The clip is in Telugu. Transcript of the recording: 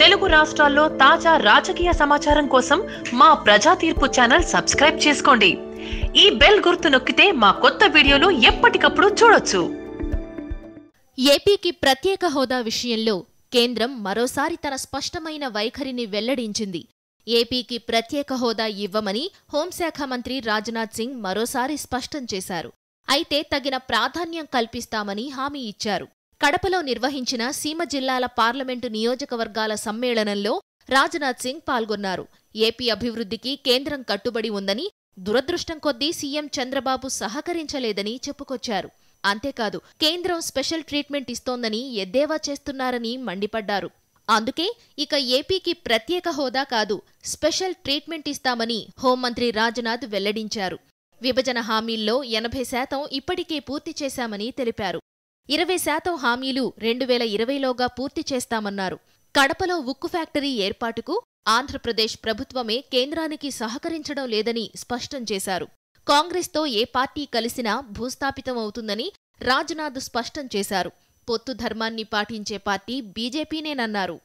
తెలుగు రాష్ట్రాల్లో తాజా రాజకీయ సమాచారం కోసం మా ప్రజా తీర్పు ఛానల్ సబ్స్క్రైబ్ చేసుకోండి. ఈ బెల్ గుర్తు నొక్కితే మా కొత్త వీడియోలు ఎప్పటికప్పుడు చూడొచ్చు. ఏపీకి ప్రత్యేక హోదా విషయంలో కేంద్రం మరోసారి తన స్పష్టమైన వైఖరిని వెల్లడించింది. ఏపీకి ప్రత్యేక హోదా ఇవ్వమని హోంశాఖ మంత్రి రాజ్నాథ్ సింగ్ మరోసారి స్పష్టం చేశారు. అయితే తగిన ప్రాధాన్యం కల్పిస్తామని హామీ ఇచ్చారు. కడపలో నిర్వహించిన సీమ జిల్లాల పార్లమెంటు నియోజకవర్గాల సమ్మేళనంలో రాజ్నాథ్ సింగ్ పాల్గొన్నారు. ఏపీ అభివృద్ధికి కేంద్రం కట్టుబడి ఉందని దురదృష్టం కొద్దీ సీఎం చంద్రబాబు సహకరించలేదని చెప్పుకొచ్చారు. అంతేకాదు కేంద్రం స్పెషల్ ట్రీట్మెంట్ ఇస్తోందని ఎద్దేవా చేస్తున్నారని మండిపడ్డారు. అందుకే ఇక ఏపీకి ప్రత్యేక హోదా కాదు స్పెషల్ ట్రీట్మెంట్ ఇస్తామని హోంమంత్రి రాజ్నాథ్ వెల్లడించారు. విభజన హామీల్లో ఎనభై శాతం ఇప్పటికే పూర్తి చేశామని తెలిపారు. ఇరవై శాతం హామీలు రెండు వేల ఇరవైలోగా పూర్తి చేస్తామన్నారు. కడపలో ఉక్కు ఫ్యాక్టరీ ఏర్పాటుకు ఆంధ్రప్రదేశ్ ప్రభుత్వమే కేంద్రానికి సహకరించడం లేదని స్పష్టం చేశారు. కాంగ్రెస్తో ఏ పార్టీ కలిసినా భూస్థాపితమవుతుందని రాజ్నాథ్ స్పష్టం చేశారు. పొత్తు ధర్మాన్ని పాటించే పార్టీ బీజేపీనేనన్నారు.